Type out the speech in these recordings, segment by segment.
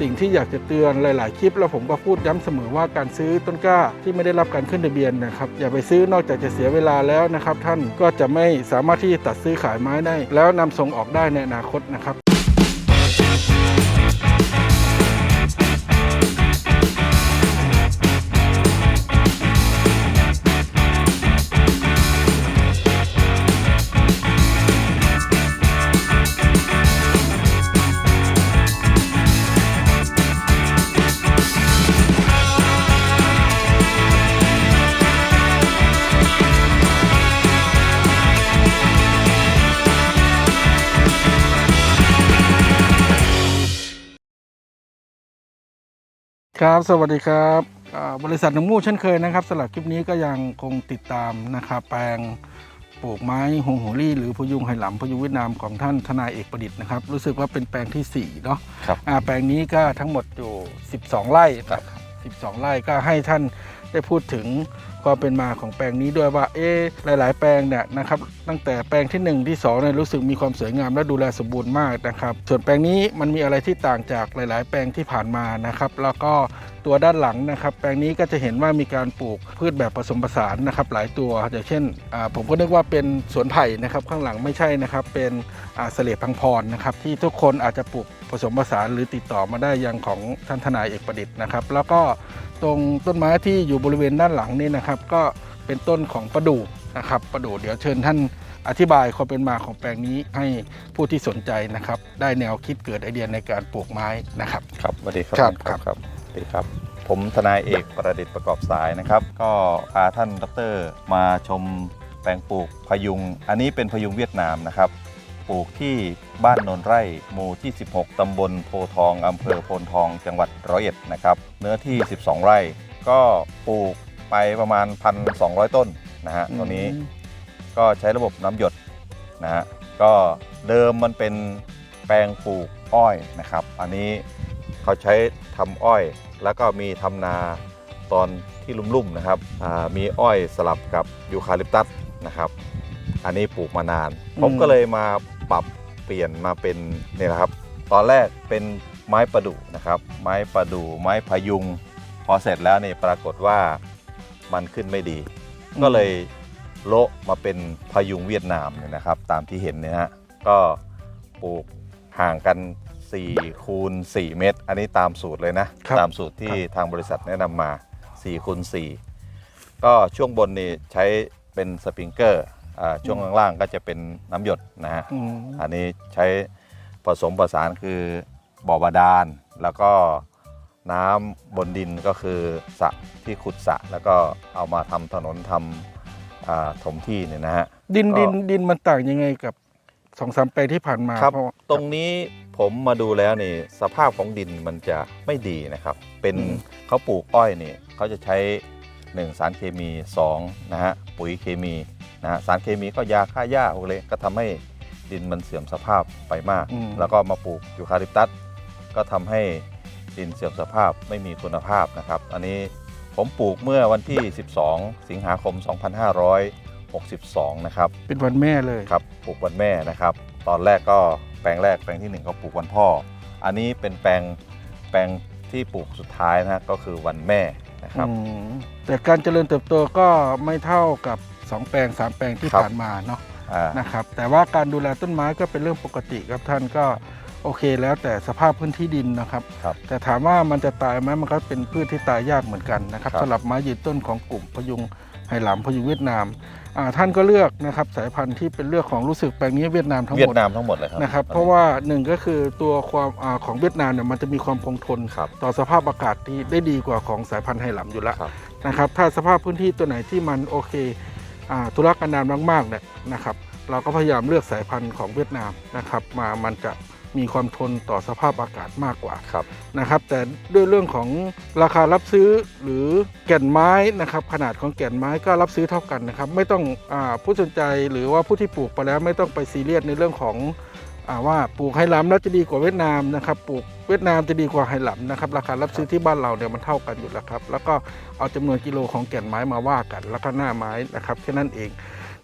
สิ่งที่อยากจะเตือนหลาย ๆ คลิป แล้วผมก็พูดย้ำเสมอว่าการซื้อต้นกล้าที่ไม่ได้รับการขึ้นทะเบียนนะครับอย่าไปซื้อนอกจากจะเสียเวลาแล้วนะครับ ท่านก็จะไม่สามารถที่จะตัดซื้อขายไม้ได้ แล้วนำส่งออกได้ในอนาคตนะครับ ครับ สวัสดีครับอ่าบริษัทหนองมูเช่นเคยนะครับสำหรับคลิปนี้ก็ยังคงติดตามนะครับแปลงปลูกไม้หงหัวลี่หรือพยุงไหหลำพยุงเวียดนามของท่านทนายเอกประดิษฐ์นะครับรู้สึกว่าเป็นแปลงที่4เนาะครับอ่าแปลงนี้ก็ทั้งหมดอยู่ 12 ไร่นะครับ12 ไร่ก็ให้ท่านได้พูดถึง ความเป็นมาของแปลงนี้ด้วยว่าเอ๊หลาย ๆ แปลงเนี่ยนะครับตั้งแต่แปลงที่ 1 ที่2เนี่ยรู้สึกมีความสวยงามและดูแลสมบูรณ์มากนะครับ ส่วนแปลงนี้มันมีอะไรที่ต่างจากหลาย ๆ แปลงที่ผ่านมานะครับ แล้วก็ตัวด้านหลังนะครับ แปลงนี้ก็จะเห็นว่ามีการปลูกพืชแบบผสมผสานนะครับ หลายตัวอย่างเช่นอ่าผมก็นึกว่าเป็นสวนไผ่นะครับ ข้างหลังไม่ใช่นะครับ เป็นอ่าเสลดพังพรนะครับ ที่ทุกคนอาจจะปลูกผสมผสานหรือติดต่อมาได้ยังของท่านทนายเอกประดิษฐ์นะครับ แล้วก็ ตรงต้นไม้ที่อยู่บริเวณด้านหลังนี่นะครับ ก็เป็นต้นของประดู่นะครับประดู่เดี๋ยวเชิญท่านอธิบายความเป็นมาของแปลงนี้ให้ผู้ที่สนใจนะครับ ได้แนวคิดเกิดไอเดียในการปลูกไม้นะครับ ครับสวัสดีครับครับครับครับสวัสดีครับ ผมทนายเอกประดิษฐ์ประกอบสายนะครับ ก็พาท่านดรมาชมแปลงปลูกพยุง อันนี้เป็นพยุงเวียดนามนะครับ ปลูกที่บ้านโนนไร่หมู่ที่ 16 ตำบลโพทองอำเภอโพนทองจังหวัดร้อยเอ็ดนะครับเนื้อที่ 12 ไร่ ก็ปลูกไปประมาณ 1,200 ต้นนะฮะตัวนี้ก็ใช้ระบบน้ำหยดนะฮะก็เดิมมันเป็นแปลงปลูกอ้อยนะครับ อันนี้เขาใช้ทำอ้อย แล้วก็มีทำนาตอนที่ลุ่มๆนะครับอ่ามีอ้อยสลับกับยูคาลิปตัสนะครับ อันนี้ปลูกมานานอืมผมก็เลยมา ปรับเปลี่ยนมาเป็นเนี่ยนะครับ ตอนแรกเป็นไม้ประดู่นะครับ ไม้ประดู่ไม้พะยุง พอเสร็จแล้วเนี่ยปรากฏว่ามันขึ้นไม่ดีอืมก็เลยโละมาเป็นพายุงเวียดนามเนี่ยนะครับ ตามที่เห็นเนี่ยฮะก็ปลูกห่างกัน4คูณ4เมตร อันนี้ตามสูตรเลยนะครับตามสูตรที่ทางบริษัทแนะนำมา4คูณ4ก็ช่วงบนนี่ใช้เป็นสปริงเกอร์ อ่าช่วงล่างๆก็จะเป็นน้ำหยดนะฮะ อืมอันนี้ใช้ผสมผสานคือบ่อบาดาล แล้วก็น้ำบนดินก็คือสระที่ขุดสระแล้วก็เอามาทำถนนทำอ่าถมที่เนี่ยนะฮะ ดินก็ดินดินมันต่างยังไงกับสองสามแปลงที่ผ่านมาครับ เพราะว่าตรงนี้ผมมาดูแล้วนี่สภาพของดินมันจะไม่ดีนะครับ เป็นอืม เขาปลูกอ้อยนี่เขาจะใช้ 1 สารเคมี2นะฮะปุ๋ยเคมี นะฮะสารเคมีก็ยาฆ่าหญ้าพวกเลยก็ทำให้ดินมันเสื่อมสภาพไปมาก อืม แล้วก็มาปลูกยูคาลิปตัสก็ทำให้ดินเสื่อมสภาพไม่มีคุณภาพนะครับ อันนี้ผมปลูกเมื่อวันที่ 12 สิงหาคม 2562 นะครับ เป็นวันแม่เลย ครับปลูกวันแม่นะครับ ตอนแรกก็แปลงแรกแปลงที่หนึ่งก็ปลูกวันพ่อ อันนี้เป็นแปลงแปลงที่ปลูกสุดท้ายนะฮะก็คือวันแม่นะครับ อืมแต่การเจริญเติบโตก็ไม่เท่ากับ 2แปลง3แปลงที่ครับ ผ่านมาเนาะอ่านะครับแต่ว่าการดูแลต้นไม้ก็เป็นเรื่องปกติครับท่านก็โอเคแล้วแต่สภาพพื้นที่ดินนะครับ ครับ แต่ถามว่ามันจะตายไหมมันก็เป็นพืชที่ตายยากเหมือนกันนะครับครับ สำหรับไม้ยืนต้นของกลุ่มพยุงไหหลำพยุงเวียดนามอ่าท่านก็เลือกนะครับสายพันธุ์ที่เป็นเลือกของรู้สึกแปลงนี้เวียดนามทั้งหเวีมยดดนามทั้งหมดเลยครับนะครับ เพราะว่าหนึ่งก็คือตัวความอาของเวียดนามเนี่ยมันจะมีความคงทน ครับต่อสภาพอากาศที่ได้ดีกว่าของสายพันธุ์ไหหลำอยู่แล้วครับ นะครับถ้าสภาพพื้นที่ตัวไหนที่มันโอเคอ่า ธุรกันดารมากๆเนี่ยนะครับ เราก็พยายามเลือกสายพันธุ์ของเวียดนามนะครับ มามันจะมีความทนต่อสภาพอากาศมากกว่าครับนะครับ แต่ด้วยเรื่องของราคารับซื้อหรือแก่นไม้นะครับ ขนาดของแก่นไม้ก็รับซื้อเท่ากันนะครับ ไม่ต้องอาผู้สนใจหรือว่าผู้ที่ปลูกไปแล้วไม่ต้องไปซีเรียสในเรื่องของอา ว่าปลูกไหหลำแล้วจะดีกว่าเวียดนามนะครับปลูกเวียดนามจะดีกว่าไหหลำนะครับราคารับซื้อที่บ้านเราเนี่ยมันเท่ากันอยู่แล้วครับ แล้วก็เอาจำนวนกิโลของแก่นไม้มาว่ากัน แล้วก็หน้าไม้นะครับแค่นั้นเอง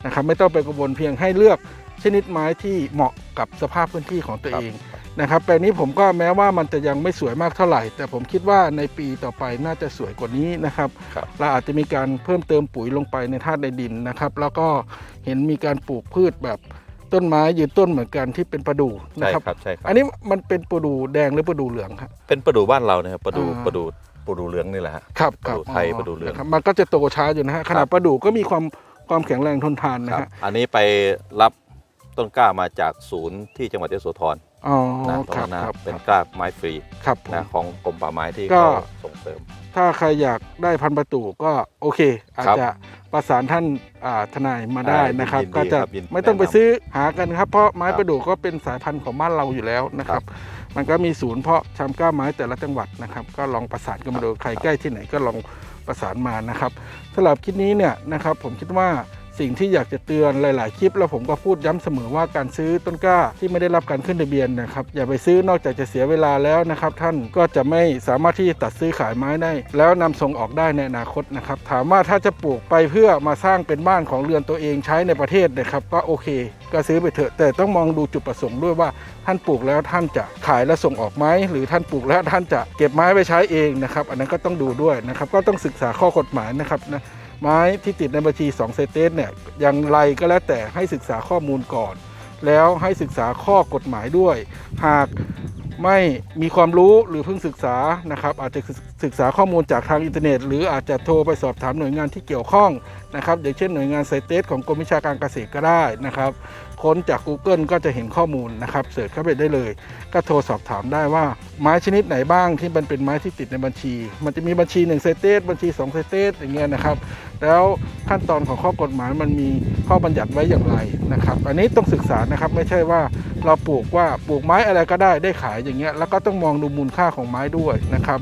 นะครับไม่ต้องไปกังวลเพียงให้เลือกชนิดไม้ที่เหมาะกับสภาพพื้นที่ของตัวครับเองนะครับแปลงนี้ผมก็แม้ว่ามันจะยังไม่สวยมากเท่าไหร่ แต่ผมคิดว่าในปีต่อไปน่าจะสวยกว่านี้นะครับครับเราอาจจะมีการเพิ่มเติมปุ๋ยลงไปในธาตุในดินนะครับ แล้วก็เห็นมีการปลูกพืชแบบ ต้นไม้ยืนต้นเหมือนกันที่เป็นประดู่นะใช่ครับ ครับใช่ครับอันนี้มันเป็นประดู่แดงหรือประดู่เหลืองครับ เป็นประดูบ้านเรานะครับประดูอ่า ประดูประดูเหลืองนี่แหละฮะ ครับประดู่ไทยประดู่เหลืองนะครับมันก็จะโตช้าอยู่นะฮะขนาดประดู่ก็มีความความแข็งแรงทนทานนะครัฮะบอันนี้ไปรับต้นกล้ามาจากศูนย์ที่จังหวัดยโสธรอ๋อนะตรคงรับนั้นนะครับเป็นครับกล้าไม้ฟรีครับผม นะของกรมป่าไม้ที่ก็ เขาส่งเสริม ถ้าใครอยากได้พันธุ์ประตูก็โอเค อาจครับ จะ ประสานท่านอ่าทนายมาได้อ่านะครับ ยินดีก็จะครับยินดีไม่ต้องไปแนะนำซื้อหากันครับ เพราะไม้ครับประดู่ก็เป็นสายพันธุ์ของบ้านเราอยู่แล้วนะครับ มันก็มีศูนย์เพาะชำกล้าไม้แต่ละจังหวัดนะครับ ก็ลองประสานกันมาดูใครใกล้ที่ไหนก็ลองประสานมานะครับสำหรับคลิปนี้เนี่ยนะครับผมคิดว่า สิ่งที่อยากจะเตือนหลาย ๆ คลิป แล้วผมก็พูดย้ำเสมอว่าการซื้อต้นกล้าที่ไม่ได้รับการขึ้นทะเบียนนะครับอย่าไปซื้อนอกจากจะเสียเวลาแล้วนะครับท่านก็จะไม่สามารถที่จะตัดซื้อขายไม้ได้ แล้วนำส่งออกได้ในอนาคตนะครับถามว่าถ้าจะปลูกไปเพื่อมาสร้างเป็นบ้านของเรือนตัวเองใช้ในประเทศนะครับก็โอเค ก็ซื้อไปเถอะแต่ต้องมองดูจุดประสงค์ด้วยว่าท่านปลูกแล้วท่านจะขายและส่งออกไหมหรือท่านปลูกแล้วท่านจะเก็บไม้ไปใช้เองนะครับอันนั้นก็ต้องดูด้วยนะครับก็ต้องศึกษาข้อกฎหมายนะครับนะ ไม้ที่ติดในบัญชี2เซเตสเนี่ยอย่างไรก็แล้วแต่ให้ศึกษาข้อมูลก่อน แล้วให้ศึกษาข้อกฎหมายด้วย หากไม่มีความรู้หรือเพิ่งศึกษานะครับ อาจจะ ศึกษาข้อมูลจากทางอินเทอร์เน็ต หรืออาจจะโทรไปสอบถามหน่วยงานที่เกี่ยวข้องนะครับอย่างเช่นหน่วยงานไซเตสของกรมวิชาการเกษตรก็ได้นะครับค้นจาก Google ก็จะเห็นข้อมูลนะครับเสิร์ชเข้าไปได้เลย ก็โทรสอบถามได้ว่าไม้ชนิดไหนบ้างที่มันเป็นไม้ที่ติดในบัญชี มันจะมีบัญชี1เซเตสบัญชี2เซเตสอย่างเงี้ยนะครับแล้วขั้นตอนของข้อกฎหมายมันมีข้อบัญญัติไว้อย่างไรนะครับ อันนี้ต้องศึกษานะครับไม่ใช่ว่าเราปลูกว่าปลูกไม้อะไรก็ได้ได้ขายอย่างเงี้ยแล้วก็ต้องมองดูมูลค่าของไม้ด้วยนะครับ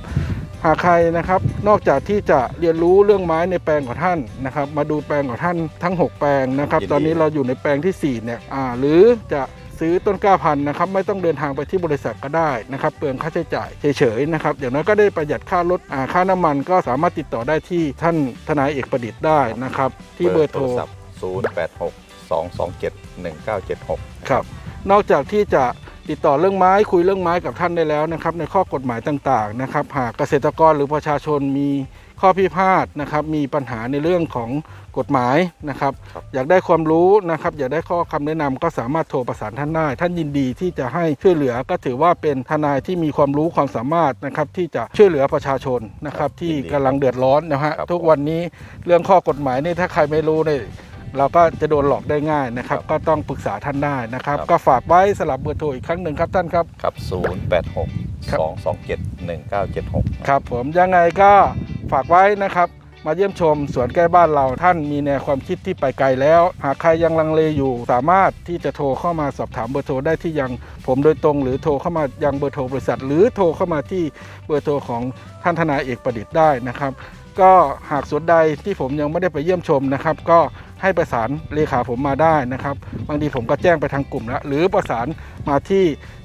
หากใครนะครับนอกจากที่จะเรียนรู้เรื่องไม้ในแปลงของท่านนะครับ มาดูแปลงของท่านทั้ง 6 แปลงนะครับยินดีตอนนี้เราอยู่ในแปลงที่4เนี่ยอ่าหรือจะซื้อต้นกล้าพันธุ์นะครับไม่ต้องเดินทางไปที่บริษัทก็ได้นะครับเปลืองค่าใช้จ่ายเฉยๆนะครับอย่างน้อยก็ได้ประหยัดค่ารถอ่าค่าน้ำมันก็สามารถติดต่อได้ที่ท่านทนายเอกประดิษฐ์ได้นะครับที่เบอร์โทรศัพท์ 086 227 1976 ครับนอกจากที่จะ ติดต่อเรื่องไม้คุยเรื่องไม้กับท่านได้แล้วนะครับ ในข้อกฎหมายต่างๆนะครับ หากเกษตรกรหรือประชาชนมีข้อพิพาทนะครับ มีปัญหาในเรื่องของกฎหมายนะครับครับอยากได้ความรู้นะครับ อยากได้ข้อคำแนะนำก็สามารถโทรประสานท่านได้ ท่านยินดีที่จะให้ช่วยเหลือก็ถือว่าเป็นทนายที่มีความรู้ความสามารถนะครับ ที่จะช่วยเหลือประชาชนนะครับ ที่กำลังเดือดร้อนนะฮะครับทุกวันนี้เรื่องข้อกฎหมายนี่ถ้าใครไม่รู้เนี่ย เราก็จะโดนหลอกได้ง่ายนะครับครับก็ต้องปรึกษาท่านได้นะครับครับ ก็ฝากไว้สลับเบอร์โทรอีกครั้งหนึ่งครับท่านครับครับ 086ครับ227 1976 ครับผมยังไงก็ฝากไว้นะครับ มาเยี่ยมชมสวนใกล้บ้านเราท่านมีแนวความคิดที่ไปไกลแล้ว หากใครยังลังเลอยู่ สามารถที่จะโทรเข้ามาสอบถามเบอร์โทรได้ที่ยังผมโดยตรง หรือโทรเข้ามายังเบอร์โทรบริษัท หรือโทรเข้ามาที่เบอร์โทรของท่านทนายเอกประดิษฐ์ได้นะครับ ก็หากสวนใดที่ผมยังไม่ได้ไปเยี่ยมชมนะครับ ก็ ให้ประสานเลขาผมมาได้นะครับ บางทีผมก็แจ้งไปทางกลุ่มแล้วหรือประสานมาที่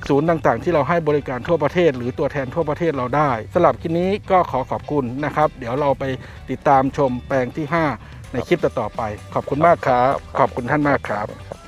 ศูนย์ต่างๆ ที่เราให้บริการทั่วประเทศ หรือตัวแทนทั่วประเทศเราได้สำหรับคลิปนี้ก็ขอขอบคุณนะครับ เดี๋ยวเราไปติดตามชมแปลงที่ 5 ในคลิปต่อๆไป ขอบคุณมากครับ ขอบคุณท่านมากครับครับ